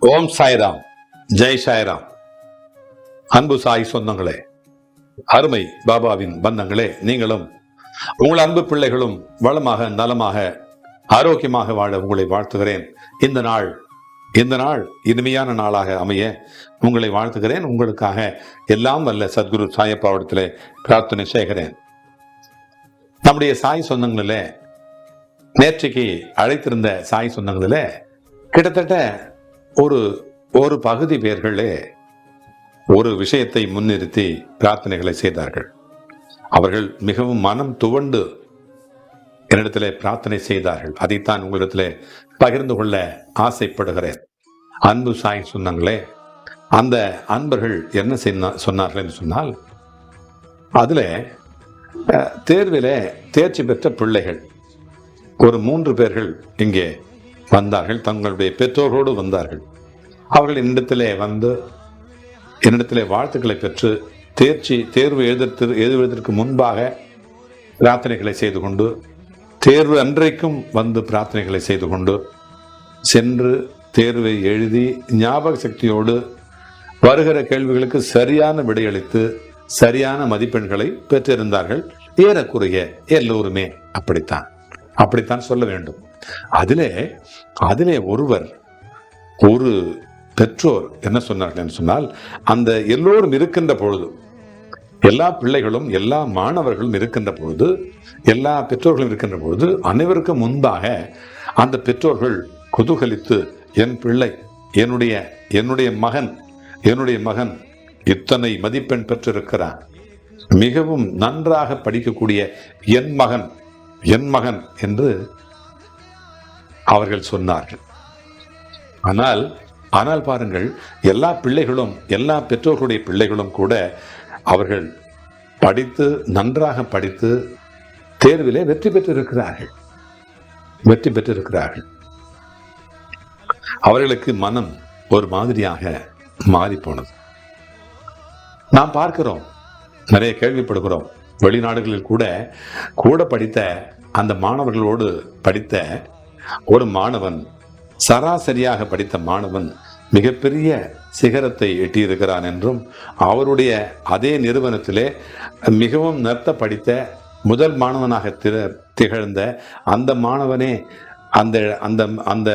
ஓம் சாய்ராம். ஜெய் சாய்ராம். அன்பு சாய் சொந்தங்களே அருமை பாபாவின் பந்தங்களே நீங்களும் உங்கள் அன்பு பிள்ளைகளும் வளமாக நலமாக ஆரோக்கியமாக வாழ உங்களை வாழ்த்துகிறேன். இந்த நாள் இந்த நாள் இனிமையான நாளாக அமைய உங்களை வாழ்த்துகிறேன். உங்களுக்காக எல்லாம் வல்ல சத்குரு சாயப்பாவிடத்திலே பிரார்த்தனை செய்கிறேன். நம்முடைய சாய் சொந்தங்களிலே நேற்றைக்கு அழைத்திருந்த சாய் சொந்தங்களிலே கிட்டத்தட்ட ஒரு ஒரு பகுதி பேர்களே ஒரு விஷயத்தை முன்னிறுத்தி பிரார்த்தனைகளை செய்தார்கள். அவர்கள் மிகவும் மனம் துவண்டு என்னிடத்திலே பிரார்த்தனை செய்தார்கள். அதைத்தான் உங்களிடத்திலே பகிர்ந்து கொள்ள ஆசைப்படுகிறேன். அன்பு சாய் சொன்னாங்களே அந்த அன்பர்கள் என்ன சொன்னார்கள் என்று சொன்னால் அதில் தேர்விலே தேர்ச்சி பெற்ற பிள்ளைகள் ஒரு மூன்று பேர்கள் இங்கே வந்தார்கள் தங்களுடைய பெற்றோரோடு வந்தார்கள். அவர்கள் என்னிடத்திலே வந்து என்னிடத்திலே வாழ்த்துக்களை பெற்று தேர்ச்சி தேர்வு எழுதற்கு எழுதுவதற்கு முன்பாக பிரார்த்தனைகளை செய்து கொண்டு தேர்வு அன்றைக்கும் வந்து பிரார்த்தனைகளை செய்து கொண்டு சென்று தேர்வை எழுதி ஞாபக சக்தியோடு வருகிற கேள்விகளுக்கு சரியான விடையளித்து சரியான மதிப்பெண்களை பெற்றிருந்தார்கள். ஏறக்குறைய எல்லோருமே அப்படித்தான். அப்படித்தான் சொல்ல வேண்டும். அதிலே அதிலே ஒருவர் ஒரு பெற்றோர் என்ன சொன்னார்கள் என்று சொன்னால் அந்த எல்லோரும் இருக்கின்ற பொழுது எல்லா பிள்ளைகளும் எல்லா மாணவர்களும் இருக்கின்ற பொழுது எல்லா பெற்றோர்களும் இருக்கின்ற பொழுது அனைவருக்கும் முன்பாக அந்த பெற்றோர்கள் குதூகலித்து என் பிள்ளை என்னுடைய என்னுடைய மகன் என்னுடைய மகன் இத்தனை மதிப்பெண் பெற்றிருக்கிறான். மிகவும் நன்றாக படிக்கக்கூடிய என் மகன் என் மகன் என்று அவர்கள் சொன்னார்கள். ஆனால் ஆனால் பாருங்கள் எல்லா பிள்ளைகளும் எல்லா பெற்றோர்களுடைய பிள்ளைகளும் கூட அவர்கள் படித்து நன்றாக படித்து தேர்விலே வெற்றி பெற்றிருக்கிறார்கள். வெற்றி பெற்றிருக்கிறார்கள். அவர்களுக்கு மனம் ஒரு மாதிரியாக மாறிப்போனது. நாம் பார்க்கிறோம் நிறைய கேள்விப்படுகிறோம். வெளிநாடுகளில் கூட கூட படித்த அந்த மாணவர்களோடு படித்த ஒரு மாணவன் சராசரியாக படித்த மாணவன் மிகப்பெரிய சிகரத்தை எட்டியிருக்கிறான் என்றும் அவருடைய அதே நிறுவனத்திலே மிகவும் நர்த்த படித்த முதல் மாணவனாக திர திகழ்ந்த அந்த மாணவனே அந்த அந்த அந்த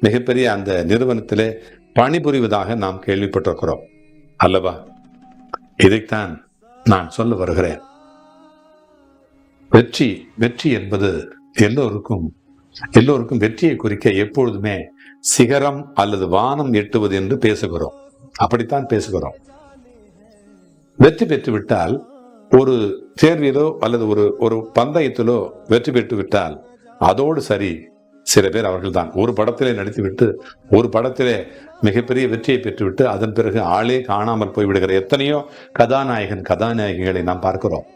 மிகப்பெரிய அந்த நிறுவனத்திலே பணிபுரிவதாக நாம் கேள்விப்பட்டிருக்கிறோம். அல்லவா? இதைத்தான் நான் சொல்ல வருகிறேன். வெற்றி வெற்றி என்பது எல்லோருக்கும் எல்லோருக்கும் வெற்றியை குறிக்க எப்பொழுதுமே சிகரம் அல்லது வானம் எட்டுவது என்று பேசுகிறோம். அப்படித்தான் பேசுகிறோம். வெற்றி பெற்று விட்டால் ஒரு தேர்விலோ அல்லது ஒரு ஒரு பந்தயத்திலோ வெற்றி பெற்று விட்டால் அதோடு சரி சில பேர் அவர்கள்தான். ஒரு படத்திலே நடித்துவிட்டு ஒரு படத்திலே மிகப்பெரிய வெற்றியை பெற்றுவிட்டு அதன் பிறகு ஆளே காணாமல் போய்விடுகிற எத்தனையோ கதாநாயகன் கதாநாயகிகளை நாம் பார்க்கிறோம்.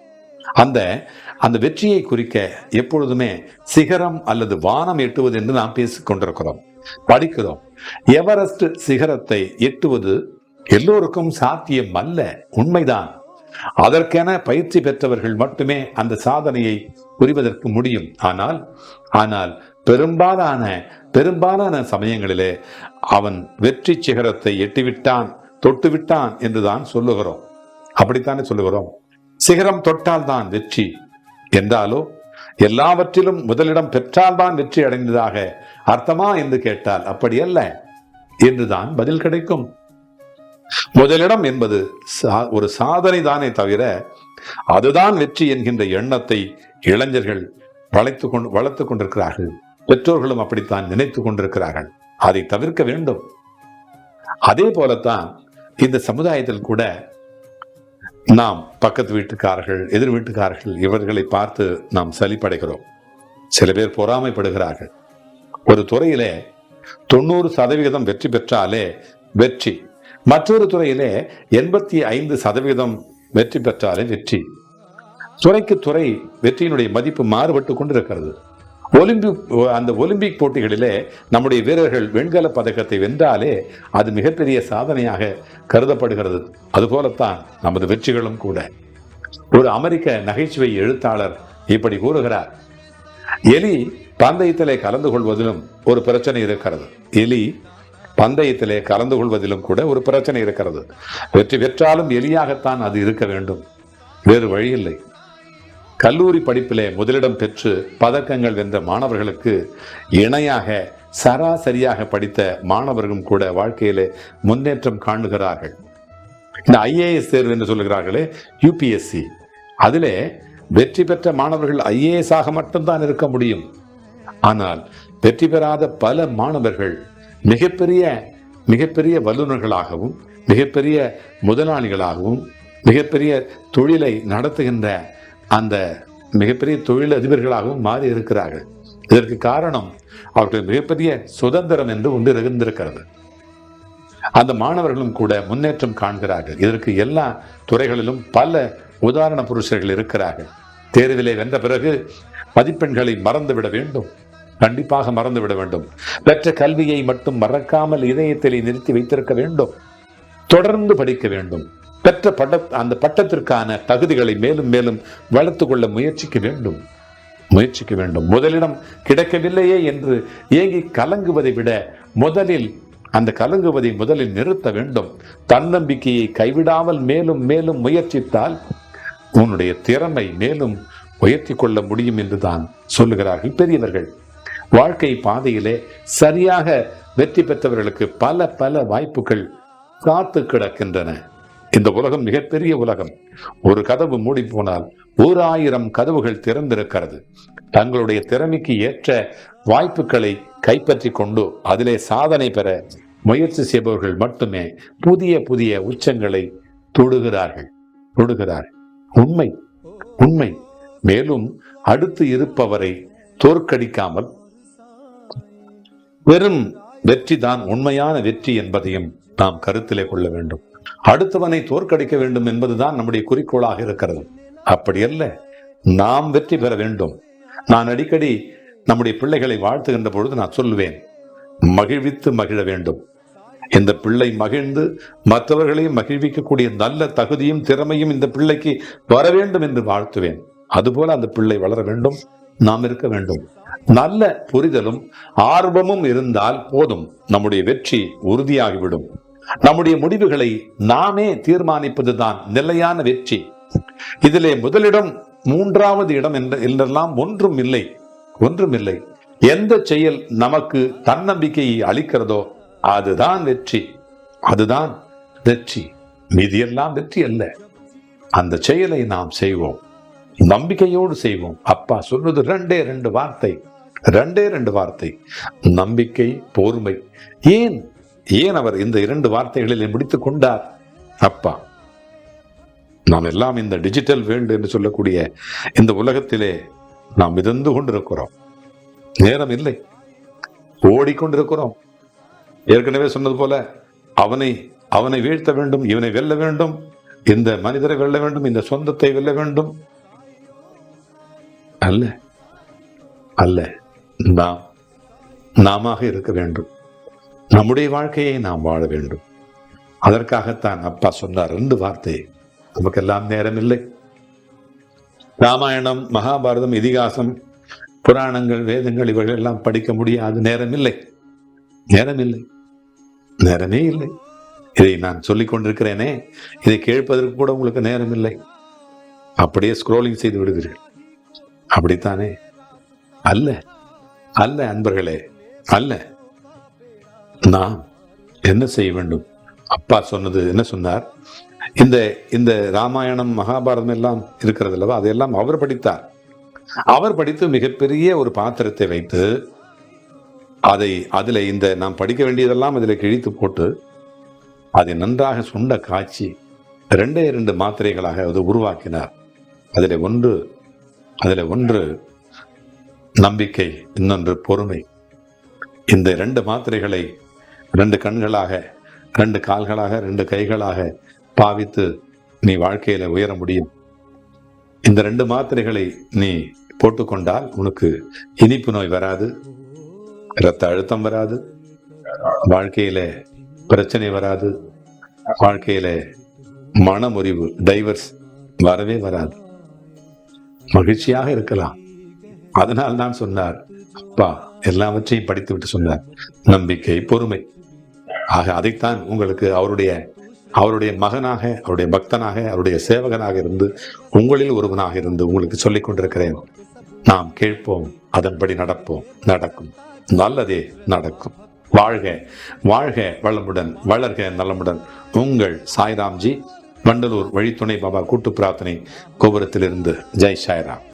அந்த அந்த வெற்றியை குறிக்க எப்பொழுதுமே சிகரம் அல்லது வானம் எட்டுவது என்று நாம் பேசிக் கொண்டிருக்கிறோம் படிக்கிறோம். எவரெஸ்ட் சிகரத்தை எட்டுவது எல்லோருக்கும் சாத்தியம் அல்ல உண்மைதான். அதற்கென பயிற்சி பெற்றவர்கள் மட்டுமே அந்த சாதனையை புரிவதற்கு முடியும். ஆனால் ஆனால் பெரும்பாலான பெரும்பாலான சமயங்களிலே அவன் வெற்றி சிகரத்தை எட்டிவிட்டான் தொட்டுவிட்டான் என்றுதான் சொல்லுகிறோம். அப்படித்தானே சொல்லுகிறோம்? சிகரம் தொட்டால் தான் வெற்றி. என்றாலோ எல்லாவற்றிலும் முதலிடம் பெற்றால்தான் வெற்றி அடைந்ததாக அர்த்தமா என்று கேட்டால் அப்படி அல்ல என்றுதான் பதில் கிடைக்கும். முதலிடம் என்பது சா- ஒரு சாதனை தானே தவிர அதுதான் வெற்றி என்கின்ற எண்ணத்தை இளைஞர்கள் வளைத்து கொண்டு வளர்த்து கொண்டிருக்கிறார்கள். பெற்றோர்களும் அப்படித்தான் நினைத்து கொண்டிருக்கிறார்கள். அதை தவிர்க்க வேண்டும். அதே போலத்தான் இந்த சமுதாயத்தில் கூட நாம் பக்கத்து வீட்டுக்காரர்கள் எதிர் வீட்டுக்காரர்கள் இவர்களை பார்த்து நாம் சலிப்படைகிறோம். சில பேர் பொறாமைப்படுகிறார்கள். ஒரு துறையிலே தொண்ணூறு சதவிகிதம் வெற்றி பெற்றாலே வெற்றி. மற்றொரு துறையிலே எண்பத்தி ஐந்து சதவிகிதம் வெற்றி பெற்றாலே வெற்றி. துறைக்கு துறை வெற்றியினுடைய மதிப்பு மாறுபட்டு கொண்டிருக்கிறது. ஒலிம்பிக் அந்த ஒலிம்பிக் போட்டிகளிலே நம்முடைய வீரர்கள் வெண்கல பதக்கத்தை வென்றாலே அது மிகப்பெரிய சாதனையாக கருதப்படுகிறது. அதுபோலத்தான் நமது வெற்றிகளும் கூட. ஒரு அமெரிக்க நகைச்சுவை எழுத்தாளர் இப்படி கூறுகிறார் எலி பந்தயத்திலே கலந்து கொள்வதிலும் ஒரு பிரச்சனை இருக்கிறது. எலி பந்தயத்திலே கலந்து கொள்வதிலும் கூட ஒரு பிரச்சனை இருக்கிறது. வெற்றி பெற்றாலும் எலியாகத்தான் அது இருக்க வேண்டும். வேறு வழி இல்லை கல்லூரி படிப்பிலே முதலிடம் பெற்று பதக்கங்கள் வென்ற மாணவர்களுக்கு இணையாக சராசரியாக படித்த மாணவர்களும் கூட வாழ்க்கையிலே முன்னேற்றம் காணுகிறார்கள். இந்த ஐஏஎஸ் தேர்வு என்று சொல்லுகிறார்களே யூபிஎஸ்சி. அதிலே வெற்றி பெற்ற மாணவர்கள் ஐஏஎஸ் ஆக மட்டும்தான் இருக்க முடியும். ஆனால் வெற்றி பெறாத பல மாணவர்கள் மிகப்பெரிய மிகப்பெரிய வல்லுநர்களாகவும் மிகப்பெரிய முதலாளிகளாகவும் மிகப்பெரிய தொழிலை நடத்துகின்ற அந்த மிகப்பெரிய தொழில் அதிபர்களாகவும் மாறி இருக்கிறார்கள் இதற்கு காரணம் அவர்கள் மிகப்பெரிய சுதந்திரம் என்று ஒன்று இருந்திருக்கிறது. அந்த மாணவர்களும் கூட முன்னேற்றம் காண்கிறார்கள். இதற்கு எல்லா துறைகளிலும் பல உதாரண புருஷர்கள் இருக்கிறார்கள். தேர்விலே வென்ற பிறகு மதிப்பெண்களை மறந்துவிட வேண்டும். கண்டிப்பாக மறந்துவிட வேண்டும். பெற்ற கல்வியை மட்டும் மறக்காமல் இதயத்திலே நிறுத்தி வைத்திருக்க வேண்டும். தொடர்ந்து படிக்க வேண்டும். பெற்ற பட்ட அந்த பட்டத்திற்கான தகுதிகளை மேலும் மேலும் வளர்த்து கொள்ள முயற்சிக்க வேண்டும். முயற்சிக்க வேண்டும். முதலிடம் கிடைக்கவில்லையே என்று ஏங்கி கலங்குவதை விட முதலில் அந்த கலங்குவதை முதலில் நிறுத்த வேண்டும். தன்னம்பிக்கையை கைவிடாமல் மேலும் மேலும் முயற்சித்தால் உன்னுடைய திறமை மேலும் உயர்த்தி கொள்ள முடியும் என்றுதான் சொல்லுகிறார்கள் பெரியவர்கள். வாழ்க்கை பாதையிலே சரியாக வெற்றி பெற்றவர்களுக்கு பல பல வாய்ப்புகள் காத்து கிடக்கின்றன. இந்த உலகம் மிகப்பெரிய உலகம். ஒரு கதவு மூடி போனால் ஓர் ஆயிரம் கதவுகள் திறந்திருக்கிறது. தங்களுடைய திறமைக்கு ஏற்ற வாய்ப்புகளை கைப்பற்றி கொண்டு அதிலே சாதனை பெற முயற்சி செய்பவர்கள் மட்டுமே புதிய புதிய உச்சங்களை தொடுகிறார்கள். தொடுகிறார்கள் உண்மை. உண்மை. மேலும் அடுத்து இருப்பவரை தோற்கடிக்காமல் வெறும் வெற்றி தான் உண்மையான வெற்றி என்பதையும் நாம் கருத்திலே கொள்ள வேண்டும். அடுத்தவனை தோற்கடிக்க வேண்டும் என்பதுதான் நம்முடைய குறிக்கோளாக இருக்கிறது. அப்படி அல்ல நாம் வெற்றி பெற வேண்டும். நான் அடிக்கடி நம்முடைய பிள்ளைகளை வாழ்த்துகின்ற பொழுது நான் சொல்லுவேன் மகிழ்வித்து மகிழ வேண்டும். இந்த பிள்ளை மகிழ்ந்து மற்றவர்களையும் மகிழ்விக்கக்கூடிய நல்ல தகுதியும் திறமையும் இந்த பிள்ளைக்கு வர வேண்டும் என்று வாழ்த்துவேன். அதுபோல அந்த பிள்ளை வளர வேண்டும் நாம் இருக்க வேண்டும். நல்ல புரிதலும் ஆர்வமும் இருந்தால் போதும். நம்முடைய வெற்றி உறுதியாகிவிடும். நம்முடைய முடிவுகளை நாமே தீர்மானிப்பதுதான் நிலையான வெற்றி. இதிலே முதலிடம் மூன்றாவது இடம் என்றெல்லாம் ஒன்றும் இல்லை ஒன்றும் இல்லை. எந்த செயல் நமக்கு தன்னம்பிக்கையை அளிக்கிறதோ அதுதான் வெற்றி. அதுதான் வெற்றி. மீதியெல்லாம் வெற்றி அல்ல. அந்த செயலை நாம் செய்வோம். நம்பிக்கையோடு செய்வோம். அப்பா சொல்வது ரெண்டே ரெண்டு வார்த்தை ரெண்டே ரெண்டு வார்த்தை. நம்பிக்கை பொறுமை ஏன் ஏன் அவர் இந்த இரண்டு வார்த்தைகளில் முடித்துக் கொண்டார் அப்பா நாம் எல்லாம் இந்த டிஜிட்டல் வேல்டு என்று சொல்லக்கூடிய இந்த உலகத்திலே நாம் மிதந்து கொண்டிருக்கிறோம். நேரம் இல்லை. ஓடிக்கொண்டிருக்கிறோம். ஏற்கனவே சொன்னது போல அவனை அவனை வீழ்த்த வேண்டும் இவனை வெல்ல வேண்டும் இந்த மனிதரை வெல்ல வேண்டும் இந்த சொந்தத்தை வெல்ல வேண்டும். அல்ல அல்ல நாம் நாம இருக்க வேண்டும். நம்முடைய வாழ்க்கையை நாம் வாழ வேண்டும். அதற்காகத்தான் அப்பா சொன்னார் ரெண்டு வார்த்தை. நமக்கெல்லாம் நேரம் இல்லை ராமாயணம் மகாபாரதம் இதிகாசம் புராணங்கள் வேதங்கள் இவர்கள் எல்லாம் படிக்க முடியாது நேரம் இல்லை நேரம் இல்லை. நேரமே இல்லை இதை நான் சொல்லிக் கொண்டிருக்கிறேனே. இதை கேட்பதற்கு கூட உங்களுக்கு நேரம் இல்லை அப்படியே ஸ்க்ரோலிங் செய்து விடுவீர்கள் அப்படித்தானே? அல்ல. அல்ல அன்பர்களே. அல்ல. நாம் என்ன செய்ய வேண்டும்? அப்பா சொன்னது என்ன சொன்னார்? இந்த இந்த ராமாயணம் மகாபாரதம் எல்லாம் இருக்கிறது அல்லவா? அதையெல்லாம் அவர் படித்தார். அவர் படித்து மிகப்பெரிய ஒரு பாத்திரத்தை வைத்து அதை அதில் இந்த நாம் படிக்க வேண்டியதெல்லாம் அதில் கிழித்து போட்டு அதை நன்றாக சுண்ட காய்ச்சி ரெண்டே இரண்டு மாத்திரைகளாக அது உருவாக்கினார். அதில் ஒன்று அதில் ஒன்று நம்பிக்கை இன்னொன்று பொறுமை. இந்த ரெண்டு மாத்திரைகளை ரெண்டு கண்களாக ரெண்டு கால்களாக ரெண்டு கைகளாக பாவித்து நீ வாழ்க்கையில உயர முடியும். இந்த ரெண்டு மாத்திரைகளை நீ போட்டுக்கொண்டால் உனக்கு இனிப்பு நோய் வராது இரத்த அழுத்தம் வராது வாழ்க்கையில பிரச்சனை வராது வாழ்க்கையில மனமுறிவு டைவர்ஸ் வரவே வராது. மகிழ்ச்சியாக இருக்கலாம். அதனால் தான் சொன்னார் அப்பா எல்லாவற்றையும் படித்து விட்டு சொன்னார். நம்பிக்கை பொறுமை. ஆக அதைத்தான் உங்களுக்கு அவருடைய அவருடைய மகனாக அவருடைய பக்தனாக அவருடைய சேவகனாக இருந்து உங்களில் ஒருவனாக இருந்து உங்களுக்கு சொல்லிக் கொண்டிருக்கிறேன். நாம் கேட்போம் அதன்படி நடப்போம் நடக்கும். நல்லதே நடக்கும். வாழ்க வாழ்க வளமுடன் வளர்க நலமுடன். உங்கள் சாய்ராம்ஜி வண்டலூர் வழித்துணை பாபா கூட்டு பிரார்த்தனை கோபுரத்திலிருந்து. ஜெய் சாய்ராம்.